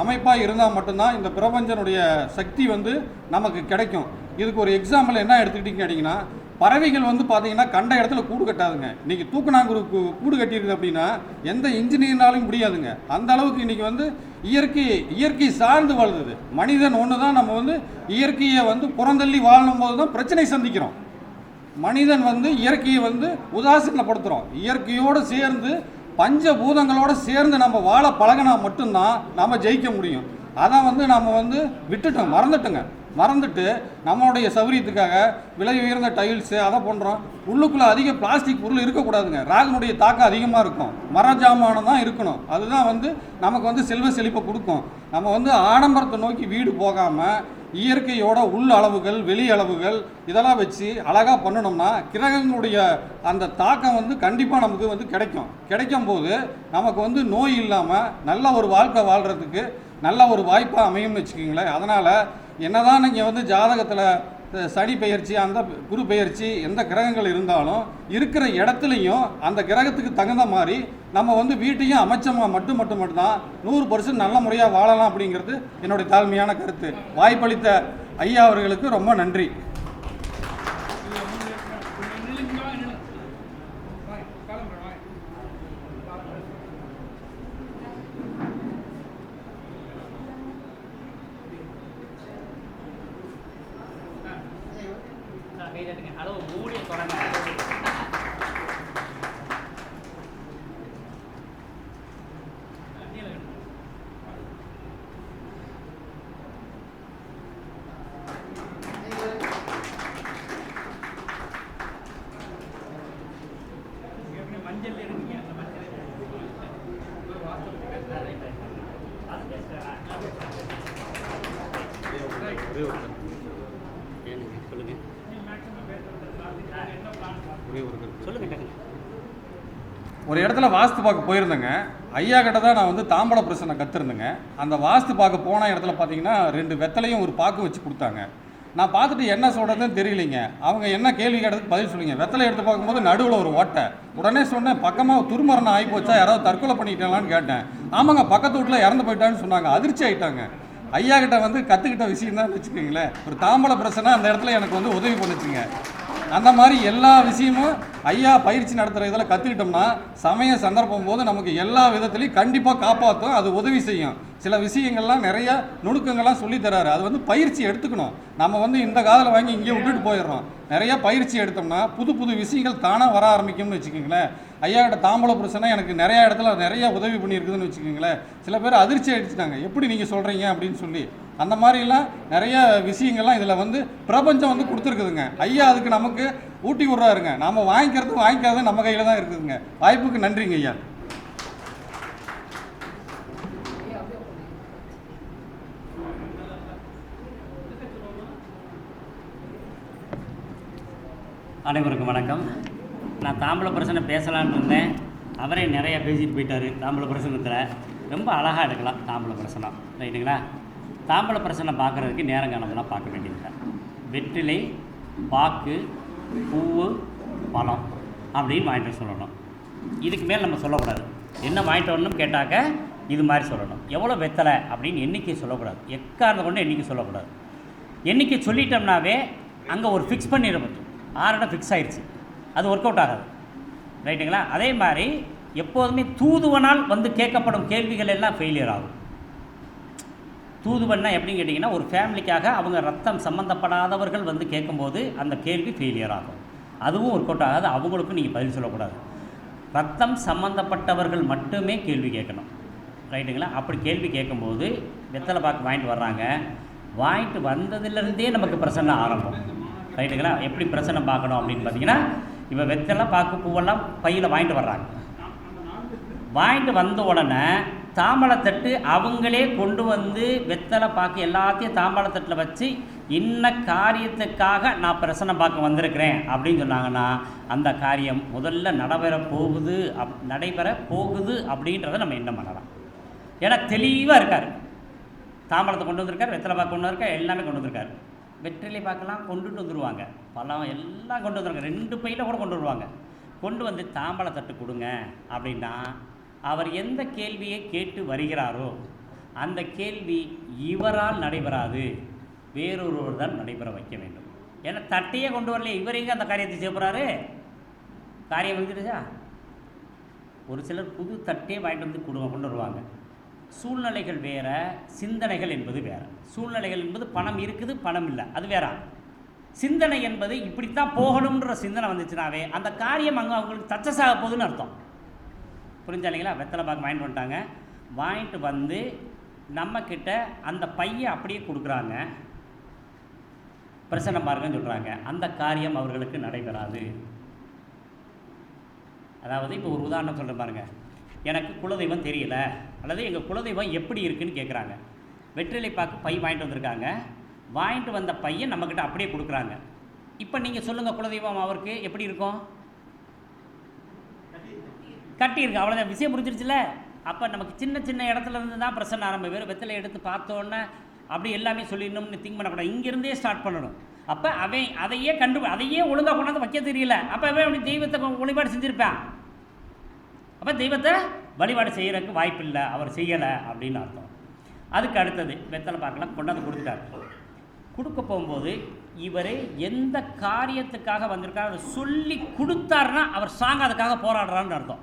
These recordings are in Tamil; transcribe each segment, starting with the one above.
அமைப்பாக இருந்தால் மட்டும்தான் இந்த பிரபஞ்சனுடைய சக்தி வந்து நமக்கு கிடைக்கும். இதுக்கு ஒரு எக்ஸாம்பிள் என்ன எடுத்துக்கிட்டீங்கன்னு கேட்டிங்கன்னா பறவைகள் வந்து பார்த்தீங்கன்னா கண்ட இடத்துல கூடு கட்டாதுங்க. இன்றைக்கி தூக்கணாங்குரு கூடு கட்டியிருக்கு அப்படின்னா எந்த இன்ஜினியர்னாலும் முடியாதுங்க. அந்த அளவுக்கு இன்றைக்கி வந்து இயற்கை இயற்கை சார்ந்து வாழ்ந்தது மனிதன் ஒன்று தான் நம்ம வந்து இயற்கையை வந்து புறந்தள்ளி வாழும் போது தான் பிரச்சனை சந்திக்கிறோம். மனிதன் வந்து இயற்கையை வந்து உதாசீனப்படுத்துகிறோம் இயற்கையோடு சேர்ந்து பஞ்சபூதங்களோடு சேர்ந்து நம்ம வாழ பழகினா மட்டும்தான் நம்ம ஜெயிக்க முடியும். அதை வந்து நம்ம வந்து விட்டுட்டோம் மறந்துட்டோங்க. மறந்துட்டு நம்மளுடைய சௌரியத்துக்காக விலை உயர்ந்த டைல்ஸு அதை பண்ணுறோம் உள்ளுக்குள்ளே அதிக பிளாஸ்டிக் பொருள் இருக்கக்கூடாதுங்க. ராகனுடைய தாக்கம் அதிகமாக இருக்கும். மர ஜாமானம் தான் இருக்கணும். அதுதான் வந்து நமக்கு வந்து செல்வ செழிப்பை கொடுக்கும். நம்ம வந்து ஆடம்பரத்தை நோக்கி வீடு போகாமல் இயற்கையோட உள் அளவுகள் வெளி அளவுகள் இதெல்லாம் வச்சு அழகாக பண்ணணும்னா கிரகங்களுடைய அந்த தாக்கம் வந்து கண்டிப்பாக நமக்கு வந்து கிடைக்கும். கிடைக்கும் போது நமக்கு வந்து நோய் இல்லாமல் நல்ல ஒரு வாழ்க்கை வாழ்கிறதுக்கு நல்ல ஒரு வாய்ப்பாக அமையும்னு வச்சுக்கிங்களேன். அதனால் என்னதான் நீங்கள் வந்து ஜாதகத்தில் சனி பெயர்ச்சி அந்த குரு பெயர்ச்சி எந்த கிரகங்கள் இருந்தாலும் இருக்கிற இடத்துலையும் அந்த கிரகத்துக்கு தகுந்த மாதிரி நம்ம வந்து வீட்டையும் அமைச்சமாக மட்டும் மட்டும் மட்டும்தான் நூறு பர்சன்ட் நல்ல முறையாக வாழலாம் அப்படிங்கிறது என்னுடைய தாழ்மையான கருத்து. வாய்ப்பளித்த ஐயா அவர்களுக்கு ரொம்ப நன்றி. கை தட்டுங்க அளவு மூடிய தொடங்க மஞ்சள் இருக்குங்க? அந்த மஞ்சள் அது பேசுகிறேன் சொல்லுங்க சொல்லுங்க டக்குனு ஒரு இடத்துல வாஸ்து பார்க்க போயிருந்தேங்க. ஐயா கிட்ட தான் நான் வந்து தாம்பட பிரச்சனை கற்றுருந்தேங்க அந்த வாஸ்து பார்க்க போன இடத்துல பார்த்தீங்கன்னா ரெண்டு வெத்தலையும் ஒரு பாக்கு வச்சு கொடுத்தாங்க. நான் பார்த்துட்டு என்ன சொல்கிறதுன்னு தெரியலைங்க. அவங்க என்ன கேள்வி கேட்டதுக்கு பதில் சொல்லுங்க. வெத்தலை எடுத்து பார்க்கும்போது நடுவில் ஒரு ஓட்டை. உடனே சொன்னேன் பக்கமாக துருமரணம் ஆகி போச்சா யாராவது தற்கொலை பண்ணிட்டாங்களான்னு கேட்டேன். ஆமாங்க பக்கத்து வீட்டில் இறந்து போயிட்டான்னு சொன்னாங்க. அதிர்ச்சி ஆகிட்டாங்க ஐயா கிட்ட வந்து கற்றுக்கிட்ட விஷயம் தான் வச்சுக்கோங்களேன். ஒரு தாம்பல பிரச்சனை அந்த இடத்துல எனக்கு வந்து உதவி பண்ணுச்சுங்க. அந்த மாதிரி எல்லா விஷயமும் ஐயா பயிற்சி நடத்துகிற இதில் கற்றுக்கிட்டோம்னா சமய சந்தர்ப்பம் போது நமக்கு எல்லா விதத்துலையும் கண்டிப்பாக காப்பாற்றும் அது உதவி செய்யும். சில விஷயங்கள்லாம் நிறைய நுணுக்கங்கள்லாம் சொல்லித்தராரு. அது வந்து பயிற்சி எடுத்துக்கணும். நம்ம வந்து இந்த காதில் வாங்கி இங்கே விட்டுட்டு போயிடுறோம். நிறைய பயிற்சி எடுத்தோம்னா புது புது விஷயங்கள் தானாக வர ஆரம்பிக்கும்னு வச்சுக்கோங்களேன். ஐயா கிட்ட தாம்பல பிரச்சனை எனக்கு நிறைய இடத்துல நிறைய உதவி பண்ணியிருக்குதுன்னு வச்சுக்கோங்களேன். சில பேர் அதிர்ச்சி அடிச்சிட்டாங்க எப்படி நீங்கள் சொல்கிறீங்க அப்படின்னு சொல்லி. அந்த மாதிரிலாம் நிறைய விஷயங்கள்லாம் இதில் வந்து பிரபஞ்சம் வந்து கொடுத்துருக்குதுங்க. ஐயா அதுக்கு நமக்கு ஊட்டி விட்றாருங்க. நாம் வாங்கிக்கிறது வாங்கிக்காதது நம்ம கையில் தான் இருக்குதுங்க. வாய்ப்புக்கு நன்றிங்க ஐயா. அனைவருக்கும் வணக்கம். நான் தாம்பல பிரச்சனை பேசலான்னு இருந்தேன். அவரே நிறைய பேசிட்டு போயிட்டாரு தாம்பல பிரசனத்தில் ரொம்ப அழகாக எடுக்கலாம் தாம்பல பிரசனம் ரைட்டுங்களா? தாம்பல பிரசனை பார்க்குறதுக்கு நேரம் காலம்லாம் பார்க்க வேண்டியதில்லை. வெற்றிலை பாக்கு பூவு பழம் அப்படின்னு வாங்கிட்டு சொல்லணும். இதுக்கு மேல் நம்ம சொல்லக்கூடாது. என்ன வாங்கிட்டு கேட்டாக்க இது மாதிரி சொல்லணும். எவ்வளோ வெத்தலை அப்படின்னு எண்ணிக்கை சொல்லக்கூடாது. எக்காரணம் கொண்டு எண்ணிக்கை சொல்லக்கூடாது. எண்ணிக்கை சொல்லிட்டோம்னாவே அங்கே ஒரு ஃபிக்ஸ் பண்ணிட ஆறடம் ஃபிக்ஸ் ஆயிடுச்சு அது ஒர்க் அவுட் ஆகாது. ரைட்டுங்களா அதே மாதிரி எப்போதுமே தூதுவனால் வந்து கேட்கப்படும் கேள்விகள் எல்லாம் ஃபெயிலியர் ஆகும். தூதுவன்னா எப்படின்னு கேட்டிங்கன்னா ஒரு ஃபேமிலிக்காக அவங்க ரத்தம் சம்மந்தப்படாதவர்கள் வந்து கேட்கும்போது அந்த கேள்வி ஃபெயிலியர் ஆகும். அதுவும் ஒர்க் அவுட் ஆகாது. அவங்களுக்கும் நீங்கள் பதில் சொல்லக்கூடாது. ரத்தம் சம்மந்தப்பட்டவர்கள் மட்டுமே கேள்வி கேட்கணும். ரைட்டுங்களா அப்படி கேள்வி கேட்கும்போது வெத்தலை பாக்கு வாங்கிட்டு வர்றாங்க. வாங்கிட்டு வந்ததுலேருந்தே நமக்கு பிரச்சனை ஆரம்பம். ரைட்டுங்களா? எப்படி பிரச்சனை பார்க்கணும் அப்படின்னு பார்த்தீங்கன்னா இப்போ வெத்தலை பார்க்க பூவெல்லாம் பையில் வாங்கிட்டு வர்றாங்க. வாங்கிட்டு வந்த உடனே தாம்பழத்தட்டு அவங்களே கொண்டு வந்து வெத்தலை பார்க்க எல்லாத்தையும் தாம்பாளத்தட்டில் வச்சு இன்ன காரியத்துக்காக நான் பிரசனை பார்க்க வந்திருக்கிறேன் அப்படின்னு சொன்னாங்கன்னா அந்த காரியம் முதல்ல நடைபெற போகுது அப் நடைபெற போகுது அப்படின்றத நம்ம என்ன பண்ணலாம்? ஏன்னா தெளிவாக இருக்கார். தாம்பழத்தை கொண்டு வந்திருக்கார் வெத்தலை பார்க்க கொண்டு வந்திருக்கார் எல்லாமே கொண்டு வந்திருக்காரு. வெற்றிலை பார்க்கலாம் கொண்டுட்டு வந்துடுவாங்க பழம் எல்லாம் கொண்டு வந்துருவாங்க. ரெண்டு பையில் கூட கொண்டு வருவாங்க. கொண்டு வந்து தாம்பழத்தட்டு கொடுங்க அப்படின்னா அவர் எந்த கேள்வியை கேட்டு வருகிறாரோ அந்த கேள்வி இவரால் நடைபெறாது. வேறொருவர் தான் நடைபெற வைக்க வேண்டும். ஏன்னா தட்டையே கொண்டு வரலையே. இவர் எங்கே அந்த காரியத்தை செய்ய போகிறாரு காரியம் வந்துடுச்சா ஒரு சிலர் புது தட்டையே வாங்கிட்டு வந்து கொடுங்க கொண்டு வருவாங்க. சூழ்நிலைகள் வேற சிந்தனைகள் என்பது வேற. சூழ்நிலைகள் என்பது பணம் இருக்குது பணம் இல்லை. அது வேற. சிந்தனை என்பது இப்படித்தான் போகணுன்ற சிந்தனை வந்துச்சுனாவே அந்த காரியம் அங்கே அவங்களுக்கு தச்சஸ் ஆக போகுதுன்னு அர்த்தம். புரிஞ்சா இல்லைங்களா வெத்தலை பாக்கு வாங்கிட்டு வந்துட்டாங்க. வாங்கிட்டு வந்து நம்மக்கிட்ட அந்த பையை அப்படியே கொடுக்குறாங்க. பிரசன்னம் பாருங்கன்னு சொல்கிறாங்க அந்த காரியம் அவர்களுக்கு நடைபெறாது. அதாவது இப்போ ஒரு உதாரணம் சொல்கிறேன் பாருங்கள் எனக்கு குலதெய்வம் தெரியல. அல்லது எங்கள் குலதெய்வம் எப்படி இருக்குன்னு கேட்குறாங்க வெற்றிலை பாக்கு பை வாங்கிட்டு வந்திருக்காங்க. வாங்கிட்டு வந்த பையன் நம்மக்கிட்ட அப்படியே கொடுக்குறாங்க. இப்போ நீங்கள் சொல்லுங்கள் குலதெய்வம் அவருக்கு எப்படி இருக்கும்? கட்டியிருக்கு. அவ்வளோதான் விஷயம் புரிஞ்சிருச்சுல அப்போ நமக்கு சின்ன சின்ன இடத்துல இருந்து தான் பிரச்சனை ஆரம்பம். வெறும் வெத்தலை எடுத்து பார்த்தோன்னே அப்படி எல்லாமே சொல்லிடணும்னு திங்க் பண்ணக்கூடாது. இங்கேருந்தே ஸ்டார்ட் பண்ணணும். அப்போ அவன் அதையே கண்டு அதையே ஒழுங்காக கொண்டாந்து வைக்க தெரியல. அப்போ அவன் அப்படி தெய்வத்தை வழிபாடு செஞ்சுருப்பான். அப்போ தெய்வத்தை வழிபாடு செய்கிறதுக்கு வாய்ப்பு இல்லை அவர் செய்யலை அப்படின்னு அர்த்தம். அதுக்கு அடுத்தது வெத்தலை பார்க்கலாம் கொண்டாந்து கொடுத்துட்டார். கொடுக்க போகும்போது இவர் எந்த காரியத்துக்காக வந்திருக்காரு அதை சொல்லி கொடுத்தாருன்னா அவர் ஸ்ட்ராங் அதுக்காக போராடுறான்னு அர்த்தம்.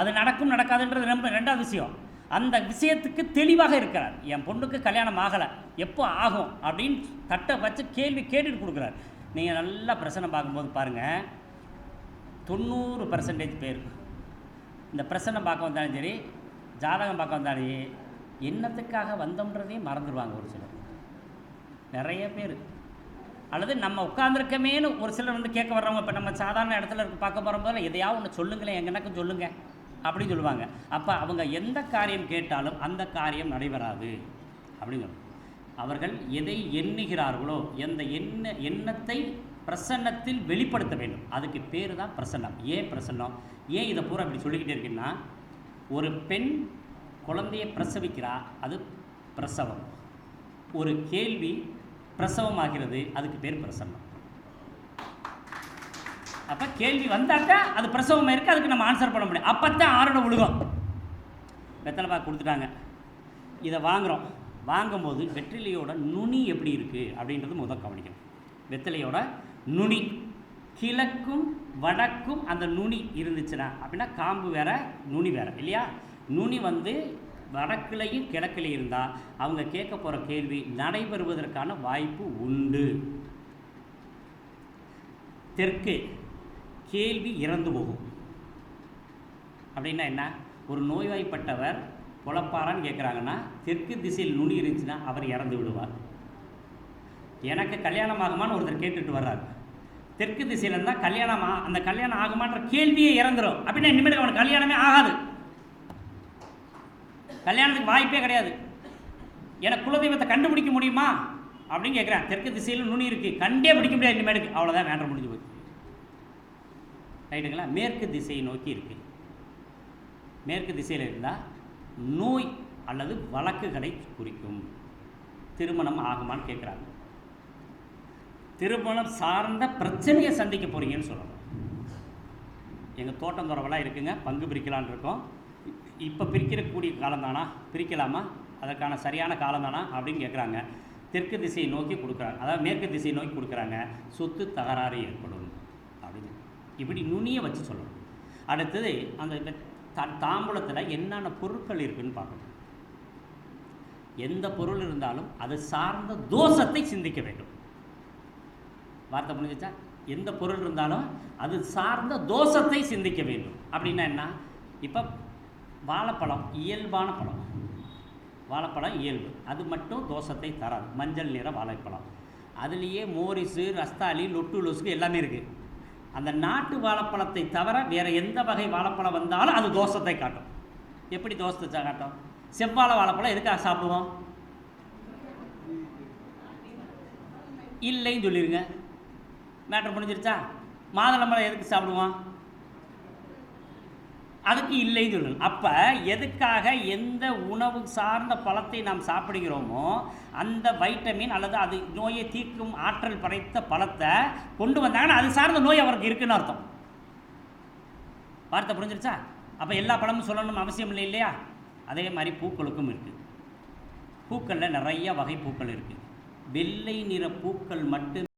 அது நடக்கும் நடக்காதுன்றது ரொம்ப ரெண்டாவது விஷயம். அந்த விஷயத்துக்கு தெளிவாக இருக்கிறார். என் பொண்ணுக்கு கல்யாணம் ஆகலை எப்போ ஆகும் அப்படின்னு தட்டை வச்சு கேள்வி கேட்டுட்டு கொடுக்குறார். நீங்கள் நல்லா பிரச்சனை பார்க்கும்போது பாருங்கள் தொண்ணூறு பர்சன்டேஜ் பேர் இந்த பிரசன்னம் பார்க்க வந்தாலும் சரி ஜாதகம் பார்க்க வந்தாலும் சரி, என்னத்துக்காக வந்தோம்ன்றதையும் மறந்துடுவாங்க ஒரு சிலர். நிறைய பேர். அல்லது நம்ம உட்காந்துருக்கமேனு ஒரு சிலர் வந்து கேட்க வர்றவங்க இப்போ நம்ம சாதாரண இடத்துல இருக்க பார்க்க போகிறோம்போது எதையாவது ஒன்று சொல்லுங்களேன் எங்கனக்கும் சொல்லுங்க அப்படின்னு சொல்லுவாங்க. அப்போ அவங்க எந்த காரியம் கேட்டாலும் அந்த காரியம் நடைபெறாது அப்படின்னு அவர்கள் எதை எண்ணுகிறார்களோ எந்த எண்ண எண்ணத்தை பிரசன்னத்தில் வெளிப்படுத்த வேண்டும். அதுக்கு பேர் தான் பிரசன்னம். ஏன் பிரசன்னம்? ஏன் இதை பூரா இப்படி சொல்லிக்கிட்டே இருக்கீங்கன்னா ஒரு பெண் குழந்தையை பிரசவிக்கிறா அது பிரசவம். ஒரு கேள்வி பிரசவமாகிறது அதுக்கு பேர் பிரசன்னம். அப்போ கேள்வி வந்தாக்கா அது பிரசவமாக இருக்குது அதுக்கு நம்ம ஆன்சர் பண்ண முடியும். அப்போ தான் ஆரோட உழுகம். வெத்தலை பாக்கு கொடுத்துட்டாங்க. இதை வாங்குகிறோம் வாங்கும்போது வெற்றிலையோட நுனி எப்படி இருக்குது அப்படின்றது முதல் கவனிக்கணும். வெத்தலையோட நுனி. கிழக்கும் வடக்கும் அந்த நுனி இருந்துச்சுன்னா அப்படின்னா காம்பு வேற நுனி வேற இல்லையா? நுனி வந்து வடக்குலையும் கிழக்குலையும் இருந்தால் அவங்க கேட்க போகிற கேள்வி நடைபெறுவதற்கான வாய்ப்பு உண்டு. தெற்கு கேள்வி இறந்து போகும். அப்படின்னா என்ன? ஒரு நோய்வாய்ப்பட்டவர் பொழப்பாரான்னு கேட்குறாங்கன்னா தெற்கு திசையில் நுனி இருந்துச்சுன்னா அவர் இறந்து விடுவார். எனக்கு கல்யாணம் ஆகுமான்னு ஒருத்தர் கேட்டுட்டு வர்றாரு. தெற்கு திசையில் இருந்தால் கல்யாணம்? அந்த கல்யாணம் ஆகுமான்ற கேள்வியே இறந்துரும். அப்படின்னா இனிமேல் அவனுக்கு கல்யாணமே ஆகாது. கல்யாணத்துக்கு வாய்ப்பே கிடையாது. எனக்கு குலதெய்வத்தை கண்டுபிடிக்க முடியுமா? அப்படின்னு கேட்குறேன் தெற்கு திசையில் நுனி இருக்குது கண்டே பிடிக்க முடியாது இனிமேலுக்கு. அவ்வளோதான் வேண்டாம் முடிஞ்சு போச்சு. ரைட்டுங்களா? மேற்கு திசையை நோக்கி இருக்கு. மேற்கு திசையில் இருந்தால் நோய் அல்லது வழக்குகளை குறிக்கும். திருமணம் ஆகுமான்னு கேட்குறாங்க திருமணம் சார்ந்த பிரச்சனையை சந்திக்க போகிறீங்கன்னு சொல்லணும். எங்கள் தோட்டம் துறவெல்லாம் இருக்குங்க பங்கு பிரிக்கலான்னு இருக்கோம். இப்போ பிரிக்கிறக்கூடிய காலம் தானா? பிரிக்கலாமா? அதற்கான சரியான காலம் தானா? அப்படின்னு கேட்குறாங்க தெற்கு திசையை நோக்கி கொடுக்குறாங்க. அதாவது மேற்கு திசையை நோக்கி கொடுக்குறாங்க. சொத்து தகராறு ஏற்படும். அப்படின்னு. இப்படி நுனியை வச்சு சொல்லணும். அடுத்தது அந்த த- தாம்பூலத்தில் என்னென்ன பொருட்கள் இருக்குன்னு பார்க்கணும். எந்த பொருள் இருந்தாலும் அது சார்ந்த தோஷத்தை சிந்திக்க வேண்டும். வார்த்தை புரிஞ்சுச்சா? எந்த பொருள் இருந்தாலும் அது சார்ந்த தோஷத்தை சிந்திக்க வேண்டும். அப்படின்னா என்ன? இப்போ வாழைப்பழம் இயல்பான பழம். வாழைப்பழம் இயல்பு. அது மட்டும் தோஷத்தை தராது. மஞ்சள் நிற வாழைப்பழம். அதுலேயே மோரிஸு ரஸ்தாலி லொட்டு லொசுக்கு எல்லாமே இருக்குது அந்த நாட்டு வாழைப்பழத்தை தவிர வேறு எந்த வகை வாழைப்பழம் வந்தாலும் அது தோஷத்தை காட்டும். எப்படி தோஷத்தை காட்டும்? செவ்வாழை வாழைப்பழம் எதுக்காக சாப்பிடுவோம்? இல்லைன்னு சொல்லிடுங்க மேட்ரு முடிஞ்சிருச்சா? மாதுளம்பழம் எதுக்கு சாப்பிடுவோம்? அதுக்கு இல்லைன்னு சொல்லணும் அப்போ எதுக்காக எந்த உணவு சார்ந்த பழத்தை நாம் சாப்பிடுகிறோமோ அந்த வைட்டமின் அல்லது அது நோயை தீர்க்கும் ஆற்றல் படைத்த பழத்தை கொண்டு வந்தாங்கன்னா அது சார்ந்த நோய் அவருக்கு இருக்குன்னு அர்த்தம். வார்த்தை புரிஞ்சிருச்சா? அப்போ எல்லா பழமும் சொல்லணும் அவசியம் இல்லை இல்லையா? அதே மாதிரி பூக்களுக்கும் இருக்குது பூக்களில் நிறைய வகை பூக்கள் இருக்குது வெள்ளை நிற பூக்கள் மட்டும்